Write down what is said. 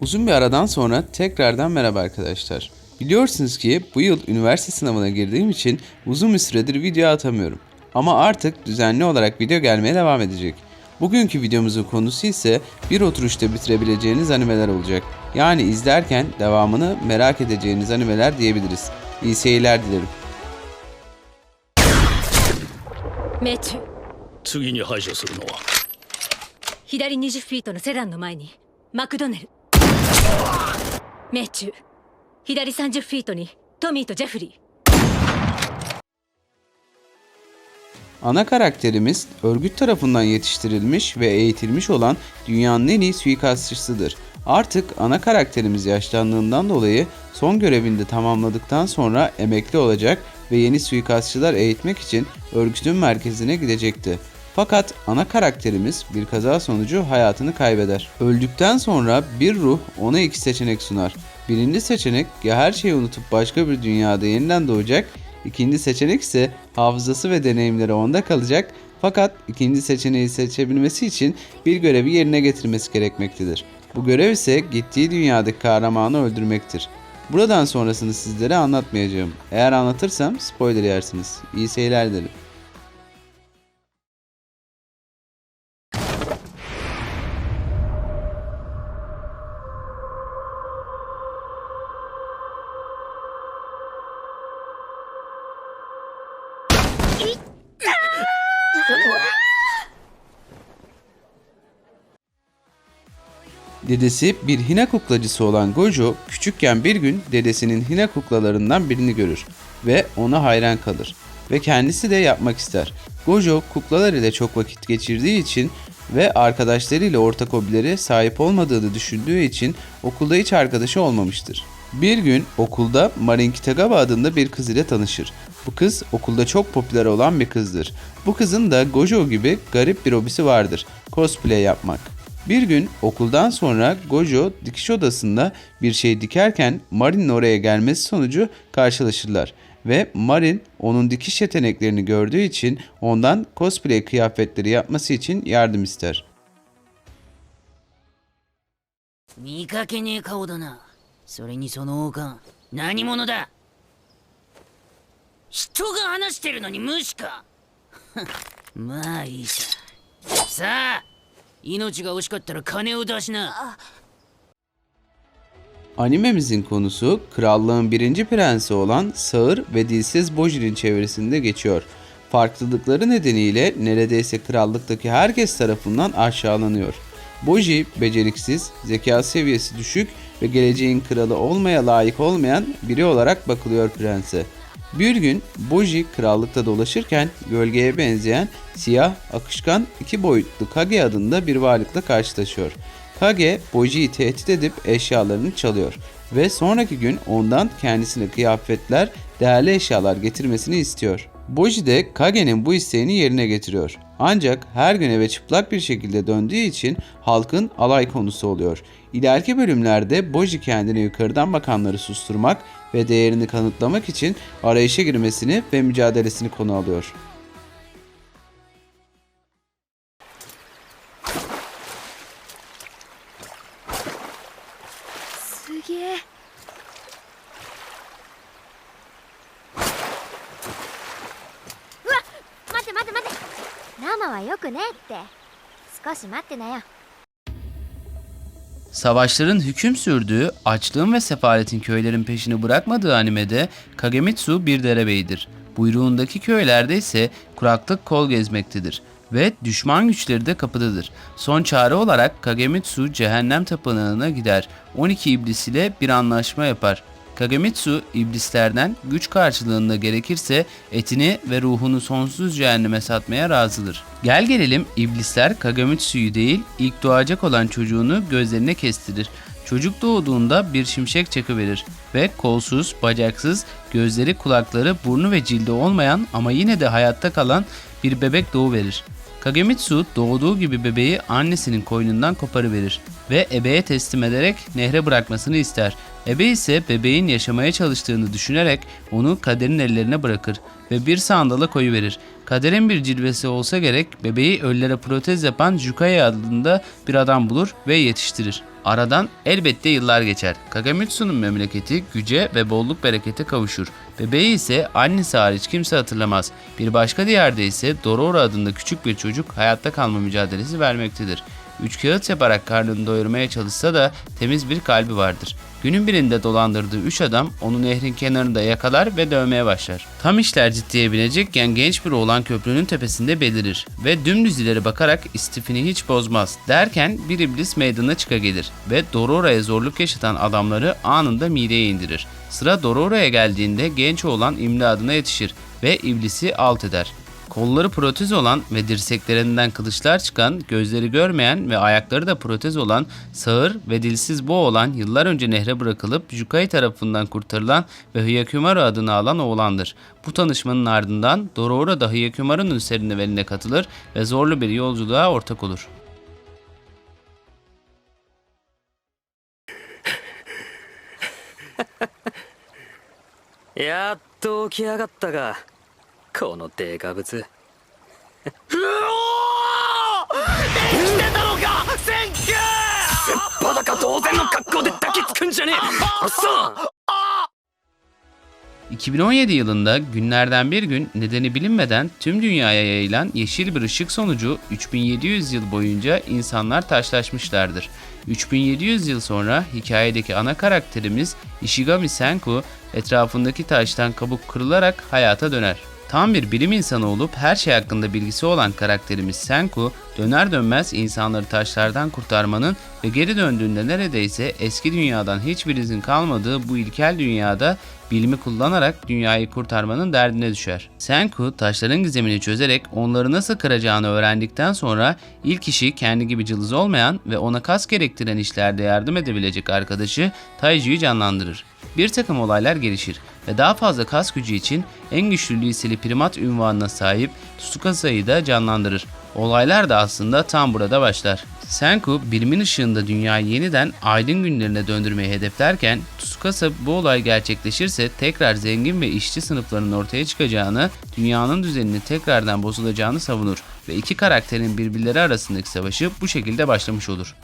Uzun bir aradan sonra tekrardan merhaba arkadaşlar. Biliyorsunuz ki bu yıl üniversite sınavına girdiğim için uzun bir süredir video atamıyorum. Ama artık düzenli olarak video gelmeye devam edecek. Bugünkü videomuzun konusu ise bir oturuşta bitirebileceğiniz animeler olacak. Yani izlerken devamını merak edeceğiniz animeler diyebiliriz. İyi seyirler dilerim. 命中次に排除するのは左20フィートのセダンの前にマクドネル 命中左30フィートにトミーとジェフリー Ana karakterimiz örgüt tarafından yetiştirilmiş ve eğitilmiş olan dünyanın en iyi suikastçısıdır. Artık ana karakterimiz yaşlandığından dolayı son görevini de tamamladıktan sonra emekli olacak ve yeni suikastçılar eğitmek için örgütün merkezine gidecekti. Fakat ana karakterimiz bir kaza sonucu hayatını kaybeder. Öldükten sonra bir ruh ona iki seçenek sunar. Birinci seçenek ya her şeyi unutup başka bir dünyada yeniden doğacak İkinci seçenek ise hafızası ve deneyimleri onda kalacak fakat ikinci seçeneği seçebilmesi için bir görevi yerine getirmesi gerekmektedir. Bu görev ise gittiği dünyadaki kahramanı öldürmektir. Buradan sonrasını sizlere anlatmayacağım. Eğer anlatırsam spoiler yersiniz. İyi seyirler dilerim. Dedesi bir hina kuklacısı olan Gojo küçükken bir gün dedesinin hina kuklalarından birini görür ve ona hayran kalır ve kendisi de yapmak ister. Gojo kuklalar ile çok vakit geçirdiği için ve arkadaşlarıyla ortak hobilere sahip olmadığını düşündüğü için okulda hiç arkadaşı olmamıştır. Bir gün okulda Marin Kitagawa adında bir kız ile tanışır. Bu kız okulda çok popüler olan bir kızdır. Bu kızın da Gojo gibi garip bir hobisi vardır. Cosplay yapmak. Bir gün okuldan sonra Gojo dikiş odasında bir şey dikerken Marin'in oraya gelmesi sonucu karşılaşırlar. Ve Marin onun dikiş yeteneklerini gördüğü için ondan cosplay kıyafetleri yapması için yardım ister. 見かけねえ顔だなそれにその王冠何者だ人が話してるのに無視かまあいいささあ 命が惜しかったら金を出しな Animemizin konusu krallığın birinci prensi olan sağır ve dilsiz Boji'nin çevresinde geçiyor. Farklılıkları nedeniyle neredeyse krallıktaki herkes tarafından aşağılanıyor. Boji beceriksiz, zeka seviyesi düşük ve geleceğin kralı olmaya layık olmayan biri olarak bakılıyor prense. Bir gün Boji krallıkta dolaşırken gölgeye benzeyen siyah, akışkan, iki boyutlu Kage adında bir varlıkla karşılaşıyor. Kage, Boji'yi tehdit edip eşyalarını çalıyor ve sonraki gün ondan kendisine kıyafetler, değerli eşyalar getirmesini istiyor. Boji de Kage'nin bu isteğini yerine getiriyor. Ancak her gün eve çıplak bir şekilde döndüğü için halkın alay konusu oluyor. İleriki bölümlerde Boji kendine yukarıdan bakanları susturmak ve değerini kanıtlamak için arayışa girmesini ve mücadelesini konu alıyor. すげえうわ待て待て待て生はよくねえって少し待ってなよ Savaşların hüküm sürdüğü, açlığın ve sefaletin köylerin peşini bırakmadığı animede Kagemitsu bir derebeydir. Buyruğundaki köylerde ise kuraklık kol gezmektedir ve düşman güçleri de kapıdadır. Son çare olarak Kagemitsu cehennem tapınağına gider. 12 iblis ile bir anlaşma yapar. Kagemitsu iblislerden güç karşılığında gerekirse etini ve ruhunu sonsuz cehenneme satmaya razıdır. Gel gelelim iblisler Kagemitsu'yu değil ilk doğacak olan çocuğunu gözlerine kestirir. Çocuk doğduğunda bir şimşek çakıverir ve kolsuz, bacaksız, gözleri, kulakları, burnu ve cildi olmayan ama yine de hayatta kalan bir bebek doğuverir. Kagemitsu doğduğu gibi bebeği annesinin koynundan koparıverir. Ve ebeye teslim ederek nehre bırakmasını ister. Ebe ise bebeğin yaşamaya çalıştığını düşünerek onu kaderin ellerine bırakır ve bir sandala koyuverir. Kaderin bir cilvesi olsa gerek bebeği ölülere protez yapan Jukaya adında bir adam bulur ve yetiştirir. Aradan elbette yıllar geçer. Kagamitsu'nun memleketi güce ve bolluk berekete kavuşur. Bebeği ise annesi hariç kimse hatırlamaz. Bir başka diyarda ise Dororo adında küçük bir çocuk hayatta kalma mücadelesi vermektedir. Üç kağıt yaparak karnını doyurmaya çalışsa da temiz bir kalbi vardır. Günün birinde dolandırdığı üç adam onu nehrin kenarında yakalar ve dövmeye başlar. Tam işler ciddiye binecekken genç bir oğlan köprünün tepesinde belirir ve dümdüz ileri bakarak istifini hiç bozmaz. Derken bir iblis meydana çıka gelir ve Dorora'ya zorluk yaşatan adamları anında mideye indirir. Sıra Dorora'ya geldiğinde genç oğlan imdadına yetişir ve iblisi alt eder. Kolları protez olan ve dirseklerinden kılıçlar çıkan, gözleri görmeyen ve ayakları da protez olan, sağır ve dilsiz bo olan yıllar önce nehre bırakılıp Jukai tarafından kurtarılan ve Hyakumaru adını alan oğlandır. Bu tanışmanın ardından Dororo da Hyakumaru'nun serüvenine katılır ve zorlu bir yolculuğa ortak olur. やっと起き上がったか このデカブツうおー生きてたのかセンキュー裸同然の格好で抱きつくんじゃねえおっさん 2017 yılında günlerden bir gün nedeni bilinmeden tüm dünyaya yayılan yeşil bir ışık sonucu 3700 yıl boyunca insanlar taşlaşmışlardır. 3700 yıl sonra hikayedeki ana karakterimiz Ishigami Senku etrafındaki taştan kabuk kırılarak hayata döner. Tam bir bilim insanı olup her şey hakkında bilgisi olan karakterimiz Senku döner dönmez insanları taşlardan kurtarmanın ve geri döndüğünde neredeyse eski dünyadan hiçbir izin kalmadığı bu ilkel dünyada bilimi kullanarak dünyayı kurtarmanın derdine düşer. Senku taşların gizemini çözerek onları nasıl kıracağını öğrendikten sonra ilk işi kendi gibi cılız olmayan ve ona kas gerektiren işlerde yardım edebilecek arkadaşı Taiji'yi canlandırır. Bir takım olaylar gelişir ve daha fazla kas gücü için en güçlü liseli primat ünvanına sahip Tsukasa'yı da canlandırır. Olaylar da aslında tam burada başlar. Senku bilimin ışığında dünyayı yeniden aydın günlerine döndürmeyi hedeflerken Tsukasa bu olay gerçekleşirse tekrar zengin ve işçi sınıflarının ortaya çıkacağını, dünyanın düzeninin tekrardan bozulacağını savunur ve iki karakterin birbirleri arasındaki savaşı bu şekilde başlamış olur.